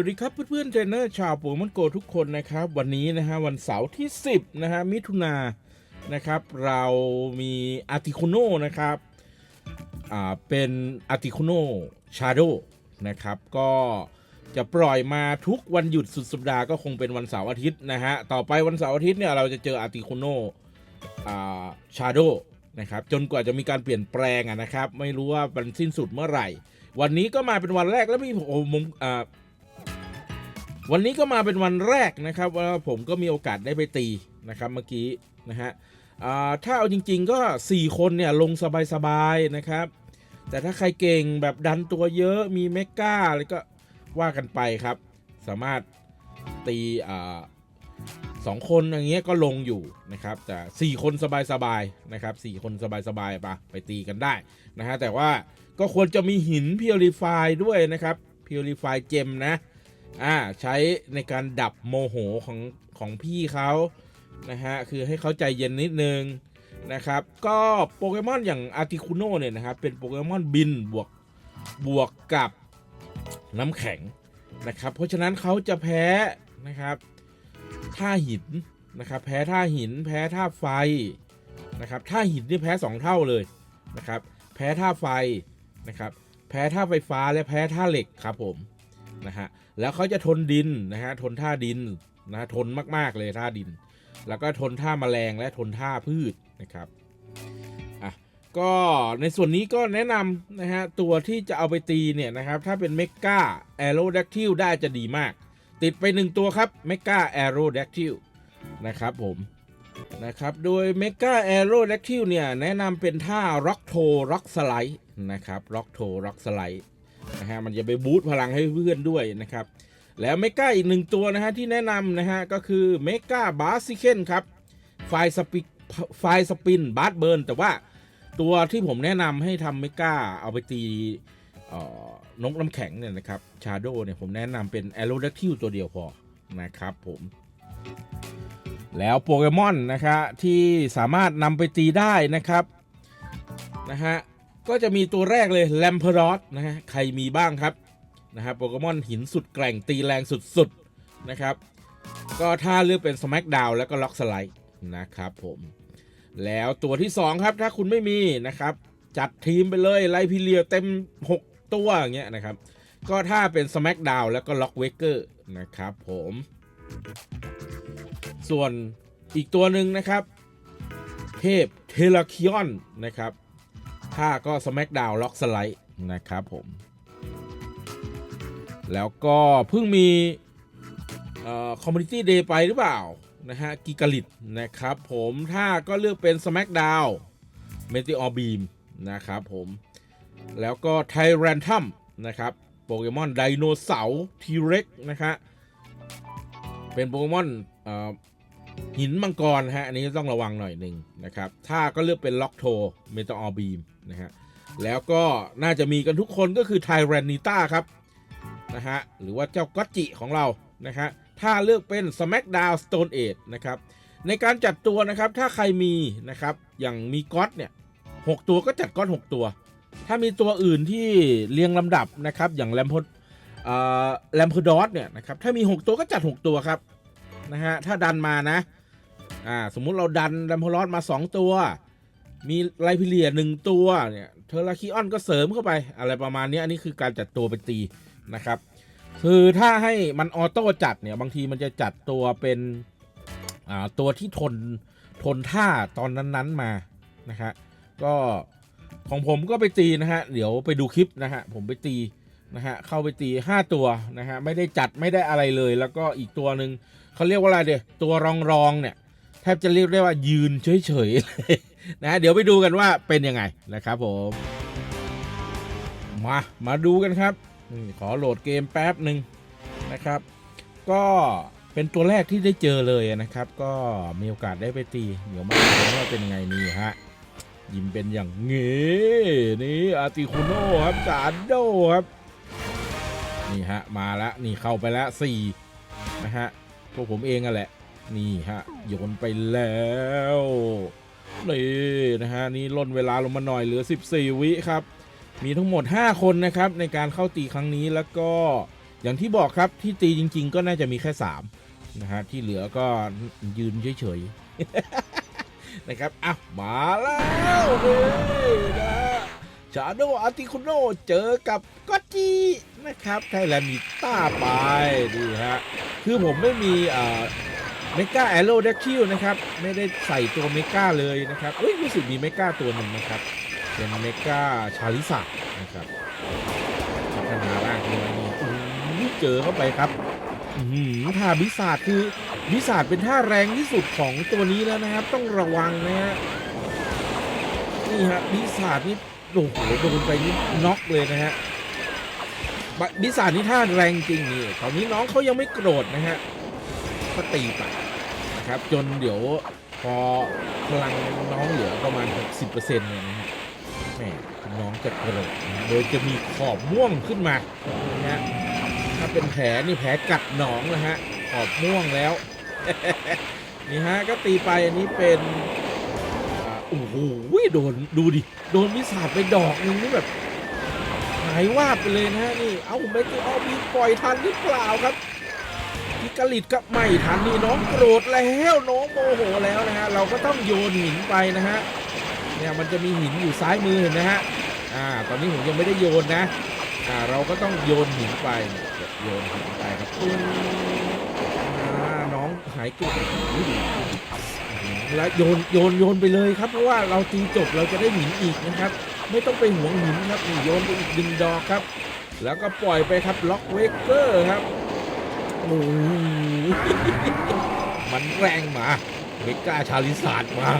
สวัสดีครับเพื่อนๆเทรนเนอร์ชาวปเกมอนโกทุกคนนะครับ วันนี้นะฮะวันเสาร์ที่ 10นะฮะมิถุนานะครับ เรามีอาร์ติคุโนนะครับอ่าเป็นอาร์ติคุโนชาโดนะครับ ก็จะปล่อยมาทุกวันหยุดสุดสัปดาห์ก็คงเป็นวันเสาร์อาทิตย์นะฮะต่อไปวันเสาร์อาทิตย์เนี่ยเราจะเจออาร์ติคุโนอ่าชาโดนะครับจนกว่าจะมีการเปลี่ยนแปลงอะนะครับ ไม่รู้ว่ามันสิ้นสุดเมื่อไหร่ วันนี้ก็มาเป็นวันแรกแล้วพี่ผมอ่า วันนี้ก็มาเป็นวันแรกนะครับว่าผมก็มีโอกาสได้ไปตีนะครับเมื่อกี้นะฮะถ้าเอาจริง ๆ ก็ 4 คนเนี่ยลงสบายๆนะครับ แต่ถ้าใครเก่งแบบดันตัวเยอะมีเมก้าอะไรก็ว่ากันไปครับ สามารถตีสองคนอย่างเงี้ยก็ลงอยู่นะครับ แต่ 4 คนสบายๆนะครับ4คนสบายๆปะไปตีกันได้นะฮะแต่ว่าก็ควรจะมีหินพิวริฟายด้วยนะครับพิวริฟายเจมนะ อ่าใช้ในการดับโมโหของของพี่เขานะฮะคือให้เขาใจเย็นนิดนึงนะครับ ก็โปเกมอนอย่างอาร์ติคุโนเนี่ยนะครับเป็นโปเกมอนบินบวกบวกกับน้ำแข็งนะครับ เพราะฉะนั้นเขาจะแพ้นะครับท่าหินนะครับแพ้ท่าหินแพ้ท่าไฟนะครับท่าหินนี่แพ้สองเท่าเลยนะครับแพ้ท่าไฟนะครับแพ้ท่าไฟฟ้าและแพ้ท่าเหล็กครับผม นะฮะแล้วเขาจะทนดินนะฮะทนท่าดินนะทนมากๆเลยท่าดิน แล้วก็ทนท่าแมลงและทนท่าพืชนะครับอะก็ในส่วนนี้ก็แนะนำนะฮะตัวที่จะเอาไปตีเนี่ยนะครับถ้าเป็นเมกาแอโรดักทิลได้จะดีมาก ติดไปหนึ่งตัวครับเมกาแอโรดักทิลนะครับผมนะครับ โดยเมกาแอโรดักทิลเนี่ย แนะนำเป็นท่าร็อกโทร็อกสไลด์นะครับร็อกโทร็อกสไลด์ นะฮะมันจะไปบูตพลังให้เพื่อนด้วยนะครับ แล้วเมกาอีกหนึ่งตัวนะฮะที่แนะนำนะฮะก็คือเมกาบาซิเคนครับไฟสปิไฟสปินบาร์เบิร์นแต่ว่าตัวที่ผมแนะนำให้ทำเมกาเอาไปตีนกน้ำแข็งเนี่ยนะครับชาโดเนี่ยผมแนะนำเป็นแอโรดักทิลตัวเดียวพอนะครับผมแล้วโปเกมอนนะครับที่สามารถนำไปตีได้นะครับนะฮะ ก็จะมีตัวแรกเลยแลมเพอรอสนะฮะใครมีบ้างครับนะครับโปเกมอนหินสุดแกร่งตีแรงสุดๆนะครับ ก็ถ้าเลือกเป็นสมักดาวแล้วก็ล็อกสไลด์นะครับผมแล้วตัวที่ 2 ครับถ้าคุณไม่มีนะครับ จัดทีมไปเลยไลพิเลียเต็ม 6 ตัวอย่างเงี้ยนะครับ ก็ถ้าเป็นสมักดาวแล้วก็ล็อกเวเกอร์นะครับผม ส่วนอีกตัวหนึ่งนะครับ เทพเทลคิออนนะครับ ถ้าก็ SmackDown ล็อกสไลด์นะครับผม แล้วก็เพิ่งมีคอมมูนิตี้เดย์ไปหรือเปล่า นะฮะ กิกาลิตนะครับผมถ้าก็เลือกเป็น SmackDown m e t e o r Beam นะครับผม แล้วก็ไทแรนทัมนะครับโปเกมอนไดโนเสาร์ทีเร็กนะครับเป็นโปเกมอนอ หินมังกรฮะอันนี้ต้องระวังหน่อยหนึ่งนะครับถ้าก็เลือกเป็นล็อกโทเมตาออบีมนะฮะแล้วก็น่าจะมีกันทุกคนก็คือไทแรนนิต้าครับนะฮะหรือว่าเจ้าก็จิของเรานะฮะถ้าเลือกเป็น SmackDown Stone Age นะครับในการจัดตัวนะครับถ้าใครมีนะครับอย่างมีก๊อตเนี่ยหกตัวก็จัดก๊อตหกตัว ถ้ามีตัวอื่นที่เรียงลำดับนะครับอย่างแลมพดแลมพดอสเนี่ยนะครับถ้ามี 6 ตัวก็จัด 6 ตัวครับ นะฮะ ถ้าดันมานะ อ่า สมมุติเราดันแลมพดอสมา 2 ตัว มีไลพิเลียหนึ่งตัว เนี่ย เทอร์ลาคิออนก็เสริมเข้าไป อะไรประมาณนี้อันนี้คือการจัดตัวเป็นตีนะครับ คือถ้าให้มันออโต้จัดเนี่ย บางทีมันจะจัดตัวเป็น อ่า ตัวที่ทน ทนท่าตอนนั้นๆมา นะฮะ ก็ของผมก็ไปตีนะฮะ เดี๋ยวไปดูคลิปนะฮะ ผมไปตี นะฮะเข้าไปตี5ตัวนะฮะไม่ได้จัดไม่ได้อะไรเลย แล้วก็อีกตัวหนึ่งเขาเรียกว่าอะไรเดียตัวรองรองเนี่ยแทบจะเรียกได้ว่ายืนเฉยๆเลยนะฮะเดี๋ยวไปดูกันว่าเป็นยังไงนะครับผมมามาดูกันครับขอโหลดเกมแป๊บหนึ่งนะครับ ก็เป็นตัวแรกที่ได้เจอเลยนะครับ ก็มีโอกาสได้ไปตีเดี๋ยวมาดูกันว่าเป็นยังไงนี่ฮะยิ้มเป็นอย่างงี้นี่อาร์ติคุโน่ครับจานโดครับ นี่ฮะ มาแล้วนี่เข้าไปแล้วสี่นะฮะพวกผมเองอะแหละ นี่ฮะโยนไปแล้วนี่นะฮะนี่ล่นเวลาลงมาหน่อยเหลือ 14 วิครับ มีทั้งหมด 5 คนนะครับในการเข้าตีครั้งนี้แล้วก็อย่างที่บอกครับที่ตีจริง ๆ ก็น่าจะมีแค่สามนะฮะที่เหลือก็ยืนเฉยๆนะครับอะมาแล้วเลยนะชาโดอาร์ติคุโนเจอกับก็อจี นะครับไทแลนด์มีต้าไปดีฮะคือผมไม่มีเมกาแอโรเดคิวนะครับ ไม่ได้ใส่ตัวเมกาเลยนะครับเอ้ยรู้สึกมีเมกาตัวหนึ่งนะครับ เป็นเมกาชาลิสานะครับพัฒนาร่างขึ้นมานี่เจอเข้าไปครับอื้อหือท่าบิศาจคือบิศาจเป็นท่าแรงที่สุดของตัวนี้แล้วนะครับ ต้องระวังนะฮะนี่ฮะบิศาจนี่โอ้โหโดนไปนี่น็อกเลยนะฮะ บะบิศานี่ท่าแรงจริงนี่ตอนนี้น้องเขายังไม่โกรธนะฮะก็ตีไปนะครับจนเดี๋ยวพอพลังน้องเหลือประมาณ 60%เนี่ยนะฮะแหมน้องจะโกระโดดนะโดยจะมีขอบม่วงขึ้นมานะฮะถ้าเป็นแผลนี่แผลกัดหนองนะฮะขอบม่วงแล้วนี่ฮะก็ตีไปอันนี้เป็นอ่าโอ้โหโดนดูดิโดนวิสาไปดอกนึงนี่แบบ หายวาบไปเลยนะฮะนี่ เอาไม่ตัวเอามีปล่อยทันหรือเปล่าครับพิกลิตก็ไม่ทันนี่น้องโกรธแล้วน้องโมโหแล้วนะฮะเราก็ต้องโยนหินไปนะฮะเนี่ยมันจะมีหินอยู่ซ้ายมือเห็นไหมฮะอ่าตอนนี้ผมยังไม่ได้โยนนะอ่าเราก็ต้องโยนหินไปโยนหินไปครับปึ้งอ่าน้องหายเกดแล้วโยนโยนโยนไปเลยครับเพราะว่าเราตีจบเราจะได้หินอีกนะครับ ไม่ต้องไปห่วงหินครับนี่โยนไปอีกดึงดอกครับ แล้วก็ปล่อยไปครับล็อกเวกเกอร์ครับโอ้มันแรงมาเมกาชาลิสาดมา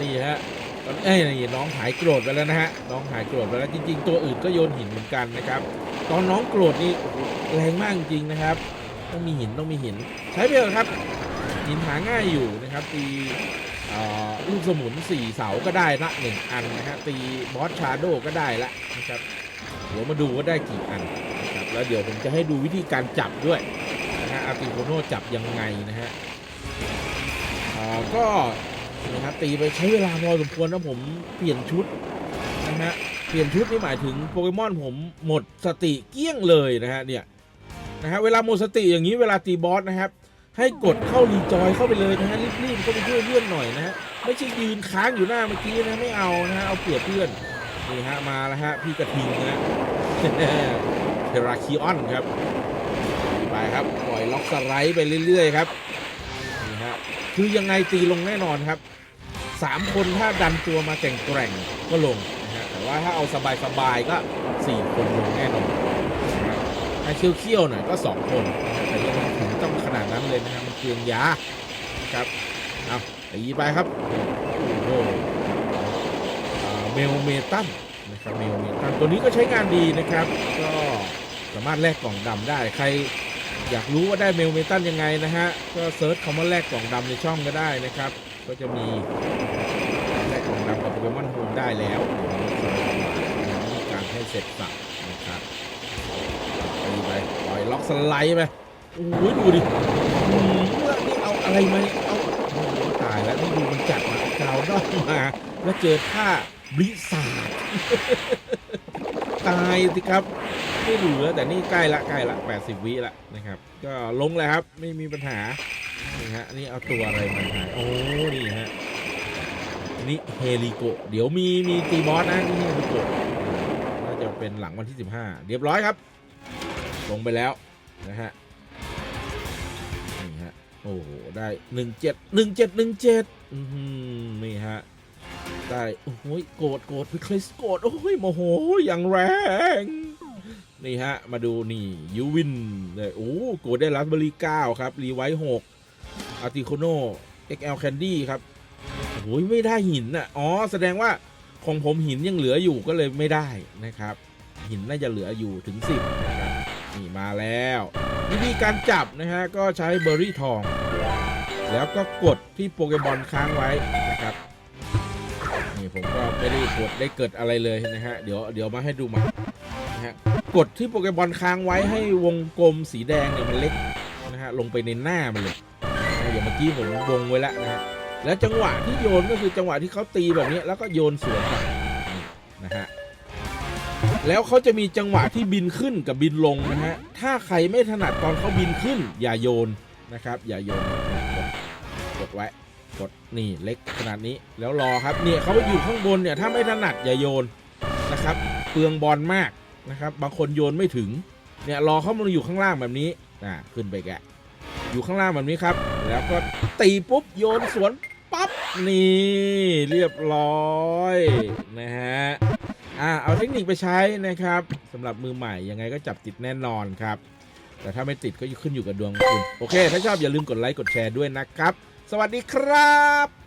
นี่ฮะตอนเอ้ยนี่น้องหายโกรธไปแล้วนะฮะน้องหายโกรธไปแล้วจริง ๆ ตัวอื่นก็โยนหินเหมือนกันนะครับ ตอนน้องโกรธนี่แรงมากจริงๆนะครับ ต้องมีหินต้องมีหิน ใช้ไปเถอะครับ หินหาง่ายอยู่นะครับตี ลูกสมุนสี่เสาก็ได้ละหนึ่งอันนะฮะตีบอสชาโดก็ได้ละนะครับเดี๋ยวมาดูว่าได้กี่อันนะครับแล้วเดี๋ยวผมจะให้ดูวิธีการจับด้วยนะฮะอาร์ติโคโนจับยังไงนะฮะก็นะครับตีไปใช้เวลาพอสมควรนะผมเปลี่ยนชุดนะฮะเปลี่ยนชุดนี่หมายถึงโปเกมอนผมหมดสติเกลี้ยงเลยนะฮะเนี่ยนะฮะเวลาหมดสติอย่างนี้เวลาตีบอสนะครับ ให้กดเข้ารีจอยเข้าไปเลยนะฮะรีบๆเข้าไปช่วยเพื่อนหน่อยนะฮะไม่ใช่ยืนค้างอยู่หน้าเมื่อกี้นะไม่เอานะฮะเอาเปรียบเพื่อนนี่ฮะมาแล้วฮะพี่กระทิงนะเทราคิออนครับไปครับปล่อยล็อกสไลด์ไปเรื่อยๆครับนี่ฮะคือยังไงตีลงแน่นอนครับสามคนถ้าดันตัวมาแข่งแกร่งๆก็ลงนะฮะแต่ว่าถ้าเอาสบายๆก็สี่คนลงแน่นอนนะครับถ้าเคี้ยวๆหน่อยก็สองคนนะ นั้นเลยนะฮะมันเปลืองยานะครับเอาตีไปครับโอ้เมลเมตันนะครับเมลเมตันตัวนี้ก็ใช้งานดีนะครับ ก็สามารถแลกกล่องดำได้ใครอยากรู้ว่าได้เมลเมตันยังไงนะฮะก็เซิร์ชคำว่าแลกกล่องดำในช่องก็ได้นะครับ ก็จะมีแลกกล่องดำกับโปเกมอนโฮมได้แล้วการให้เสร็จสับนะครับตีไปปล่อยล็อกสไลด์ไป โอ้ยดูดิอืมนี่เอาอะไรมาเนี่ยเอาโอ้โหตายแล้วนี่ดูมันจัดมากาวด้องมา แล้วเจอท่าบลิซาร์ดตายสิครับ ไม่เหลือแต่นี่ใกล้ละใกล้ละ 80 วิละนะครับ ก็ลงเลยครับ ไม่มีปัญหา นี่ฮะ นี่เอาตัวอะไรมาหาโอ้ นี่ฮะ นี่เฮลิโกะเดี๋ยวมีมีตีบอสนะนี่เฮลิโกะน่าจะเป็นหลังวันที่ 15 เรียบร้อยครับ ลงไปแล้วนะฮะ นี่ฮะโอ้โหได้17 17 17อือหือนี่ฮะ ได้โอ้โหโกรธโกรธพี่คริสโกรธโอ้ยโมโหอย่างแรง นี่ฮะ มาดูนี่ยูวินเลยโอ้โกรธได้รัสเบอรี่9ครับ รีไวท์6อาร์ติโคโน XL Candy คนดี้ครับโอ้ยไม่ได้หินอะอ๋อ แสดงว่าของผมหินยังเหลืออยู่ก็เลยไม่ได้นะครับ หินน่าจะเหลืออยู่ถึง10นะครับ นี่มาแล้ว วิธีการจับนะฮะก็ใช้เบอร์รี่ทอง แล้วก็กดที่โปเกมอนค้างไว้นะครับนี่ผมก็ไม่ได้กดได้เกิดอะไรเลยนะฮะเดี๋ยวเดี๋ยวมาให้ดูใหมานะฮะกดที่โปเกมอนค้างไว้ให้วงกลมสีแดงเนี่ยมันเล็กนะฮะลงไปในหน้ามันเลยนะอย่างเมื่อกี้ผมวงไว้แล้วนะฮะแล้วจังหวะที่โยนก็คือจังหวะที่เขาตีแบบนี้แล้วก็โยนสวนไปนะฮะ แล้วเขาจะมีจังหวะที่บินขึ้นกับบินลงนะฮะ ถ้าใครไม่ถนัดตอนเขาบินขึ้น อย่าโยนนะครับ อย่าโยนกดไว้กดนี่เล็กขนาดนี้แล้วรอครับเนี่ยเขาอยู่ข้างบนเนี่ยถ้าไม่ถนัดอย่าโยนนะครับเปลืองบอลมากนะครับ บางคนโยนไม่ถึงเนี่ยรอเขามันอยู่ข้างล่างแบบนี้อ่าขึ้นไปแกะ อยู่ข้างล่างแบบนี้ครับ แล้วก็ตีปุ๊บโยนสวนปั๊บนี่เรียบร้อยนะฮะ อ่าเอาเทคนิคไปใช้นะครับสำหรับมือใหม่ยังไงก็จับติดแน่นอนครับ แต่ถ้าไม่ติดก็ขึ้นอยู่กับดวงคุณ โอเค ถ้าชอบอย่าลืมกดไลค์กดแชร์ด้วยนะครับ สวัสดีครับ